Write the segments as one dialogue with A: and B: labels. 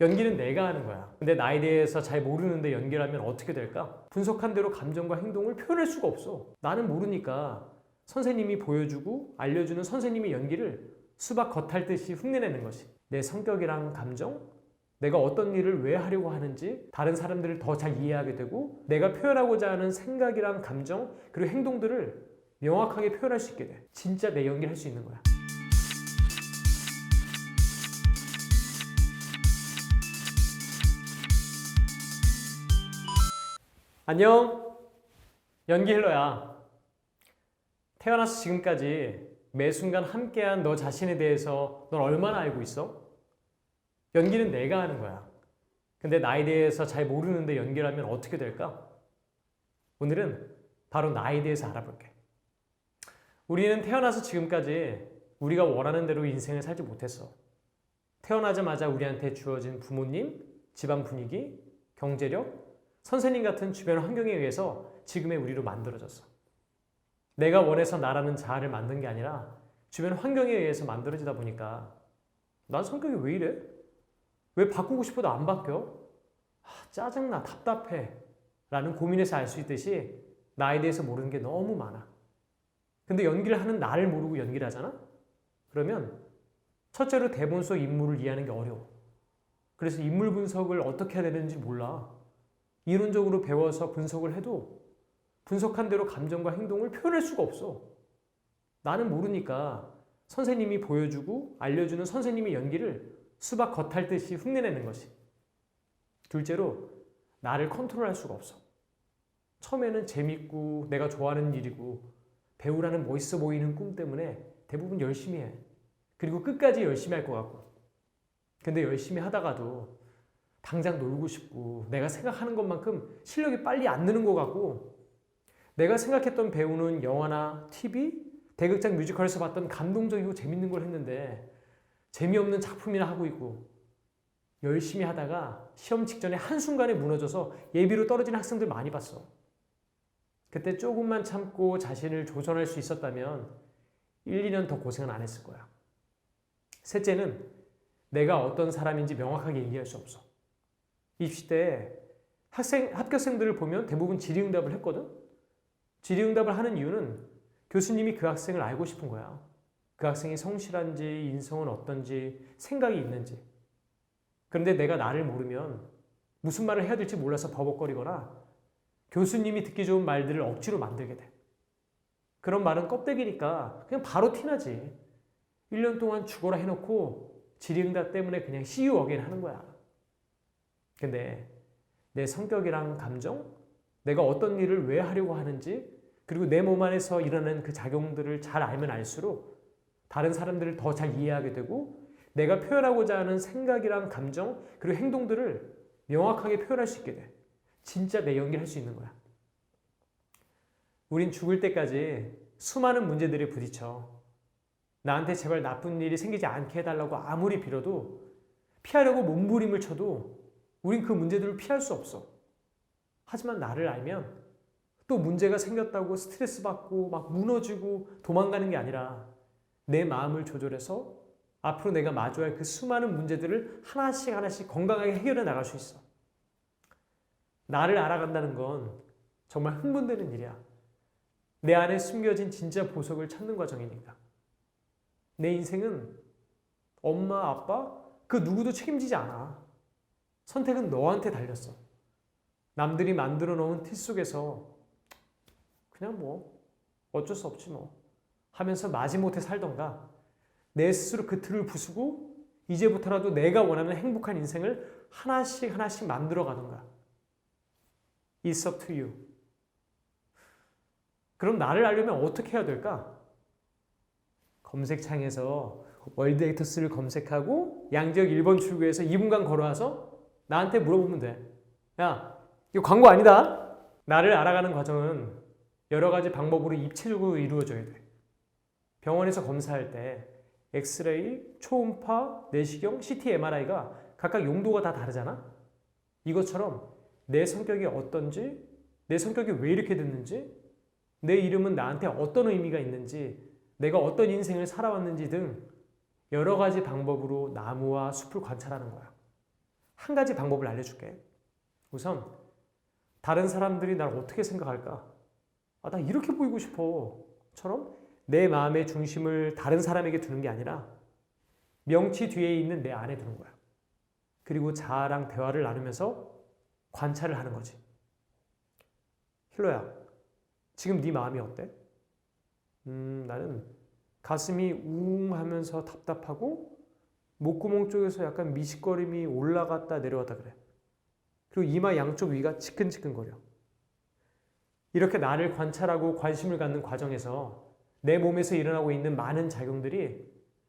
A: 연기는 내가 하는 거야. 근데 나에 대해서 잘 모르는데 연기를 하면 어떻게 될까? 분석한 대로 감정과 행동을 표현할 수가 없어. 나는 모르니까 선생님이 보여주고 알려주는 선생님의 연기를 수박 겉핥듯이 흉내내는 것이. 내 성격이랑 감정, 내가 어떤 일을 왜 하려고 하는지 다른 사람들을 더 잘 이해하게 되고 내가 표현하고자 하는 생각이랑 감정 그리고 행동들을 명확하게 표현할 수 있게 돼. 진짜 내 연기를 할 수 있는 거야. 안녕. 연기 힐러야. 태어나서 지금까지 매 순간 함께한 너 자신에 대해서 넌 얼마나 알고 있어? 연기는 내가 하는 거야. 근데 나에 대해서 잘 모르는데 연기를 하면 어떻게 될까? 오늘은 바로 나에 대해서 알아볼게. 우리는 태어나서 지금까지 우리가 원하는 대로 인생을 살지 못했어. 태어나자마자 우리한테 주어진 부모님, 집안 분위기, 경제력, 선생님 같은 주변 환경에 의해서 지금의 우리로 만들어졌어. 내가 원해서 나라는 자아를 만든 게 아니라 주변 환경에 의해서 만들어지다 보니까 난 성격이 왜 이래? 왜 바꾸고 싶어도 안 바뀌어? 아, 짜증나, 답답해. 라는 고민에서 알 수 있듯이 나에 대해서 모르는 게 너무 많아. 근데 연기를 하는 나를 모르고 연기를 하잖아? 그러면 첫째로 대본 속 인물을 이해하는 게 어려워. 그래서 인물 분석을 어떻게 해야 되는지 몰라. 이론적으로 배워서 분석을 해도 분석한 대로 감정과 행동을 표현할 수가 없어. 나는 모르니까 선생님이 보여주고 알려주는 선생님의 연기를 수박 겉핥듯이 흉내내는 것이. 둘째로 나를 컨트롤할 수가 없어. 처음에는 재밌고 내가 좋아하는 일이고 배우라는 멋있어 보이는 꿈 때문에 대부분 열심히 해. 그리고 끝까지 열심히 할 것 같고. 근데 열심히 하다가도 당장 놀고 싶고 내가 생각하는 것만큼 실력이 빨리 안 느는 것 같고 내가 생각했던 배우는 영화나 TV, 대극장 뮤지컬에서 봤던 감동적이고 재밌는 걸 했는데 재미없는 작품이나 하고 있고 열심히 하다가 시험 직전에 한순간에 무너져서 예비로 떨어진 학생들 많이 봤어. 그때 조금만 참고 자신을 조선할 수 있었다면 1, 2년 더 고생은 안 했을 거야. 셋째는 내가 어떤 사람인지 명확하게 얘기할 수 없어. 입시 때 학생, 합격생들을 보면 대부분 질의응답을 했거든? 질의응답을 하는 이유는 교수님이 그 학생을 알고 싶은 거야. 그 학생이 성실한지, 인성은 어떤지, 생각이 있는지. 그런데 내가 나를 모르면 무슨 말을 해야 될지 몰라서 버벅거리거나 교수님이 듣기 좋은 말들을 억지로 만들게 돼. 그런 말은 껍데기니까 그냥 바로 티나지. 1년 동안 죽어라 해놓고 질의응답 때문에 그냥 CU 어게인 하는 거야. 근데 내 성격이랑 감정, 내가 어떤 일을 왜 하려고 하는지, 그리고 내 몸 안에서 일어나는 그 작용들을 잘 알면 알수록 다른 사람들을 더 잘 이해하게 되고 내가 표현하고자 하는 생각이랑 감정, 그리고 행동들을 명확하게 표현할 수 있게 돼. 진짜 내 연기를 할 수 있는 거야. 우린 죽을 때까지 수많은 문제들에 부딪혀. 나한테 제발 나쁜 일이 생기지 않게 해달라고 아무리 빌어도 피하려고 몸부림을 쳐도 우린 그 문제들을 피할 수 없어. 하지만 나를 알면 또 문제가 생겼다고 스트레스 받고 막 무너지고 도망가는 게 아니라 내 마음을 조절해서 앞으로 내가 마주할 그 수많은 문제들을 하나씩 하나씩 건강하게 해결해 나갈 수 있어. 나를 알아간다는 건 정말 흥분되는 일이야. 내 안에 숨겨진 진짜 보석을 찾는 과정이니까. 내 인생은 엄마, 아빠, 그 누구도 책임지지 않아. 선택은 너한테 달렸어. 남들이 만들어 놓은 틀 속에서 그냥 뭐 어쩔 수 없지 뭐 하면서 마지못해 살던가 내 스스로 그 틀을 부수고 이제부터라도 내가 원하는 행복한 인생을 하나씩 하나씩 만들어 가던가. It's up to you. 그럼 나를 알려면 어떻게 해야 될까? 검색창에서 월드 액터스를 검색하고 양지역 1번 출구에서 2분간 걸어와서 나한테 물어보면 돼. 야, 이거 광고 아니다. 나를 알아가는 과정은 여러 가지 방법으로 입체적으로 이루어져야 돼. 병원에서 검사할 때 엑스레이, 초음파, 내시경, CT, MRI가 각각 용도가 다 다르잖아. 이것처럼 내 성격이 어떤지, 내 성격이 왜 이렇게 됐는지, 내 이름은 나한테 어떤 의미가 있는지, 내가 어떤 인생을 살아왔는지 등 여러 가지 방법으로 나무와 숲을 관찰하는 거야. 한 가지 방법을 알려줄게. 우선 다른 사람들이 날 어떻게 생각할까? 아, 나 이렇게 보이고 싶어. 처럼 내 마음의 중심을 다른 사람에게 두는 게 아니라 명치 뒤에 있는 내 안에 두는 거야. 그리고 자아랑 대화를 나누면서 관찰을 하는 거지. 힐로야, 지금 네 마음이 어때? 음, 나는 가슴이 웅 하면서 답답하고 목구멍 쪽에서 약간 미식거림이 올라갔다 내려왔다 그래. 그리고 이마 양쪽 위가 지끈지끈거려. 이렇게 나를 관찰하고 관심을 갖는 과정에서 내 몸에서 일어나고 있는 많은 작용들이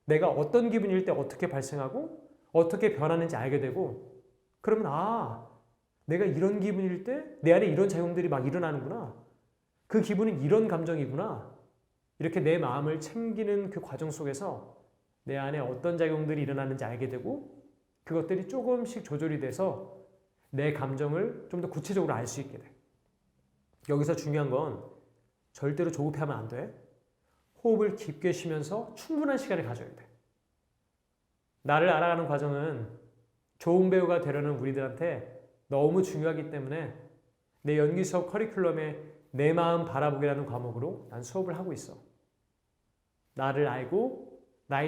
A: 내가 어떤 기분일 때 어떻게 발생하고 어떻게 변하는지 알게 되고 그러면 아 내가 이런 기분일 때 내 안에 이런 작용들이 막 일어나는구나 그 기분은 이런 감정이구나 이렇게 내 마음을 챙기는 그 과정 속에서 내 안에 어떤 작용들이 일어나는지 알게 되고 그것들이 조금씩 조절이 돼서 내 감정을 좀 더 구체적으로 알 수 있게 돼. 여기서 중요한 건 절대로 조급해하면 안 돼. 호흡을 깊게 쉬면서 충분한 시간을 가져야 돼. 나를 알아가는 과정은 좋은 배우가 되려는 우리들한테 너무 중요하기 때문에 내 연기 수업 커리큘럼에 내 마음 바라보기라는 과목으로 난 수업을 하고 있어. 나를 알고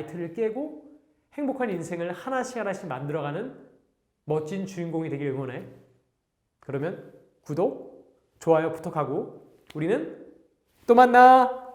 A: 틀을 깨고 행복한 인생을 하나씩 하나씩 만들어가는 멋진 주인공이 되길 응원해. 그러면 구독, 좋아요 부탁하고 우리는 또 만나!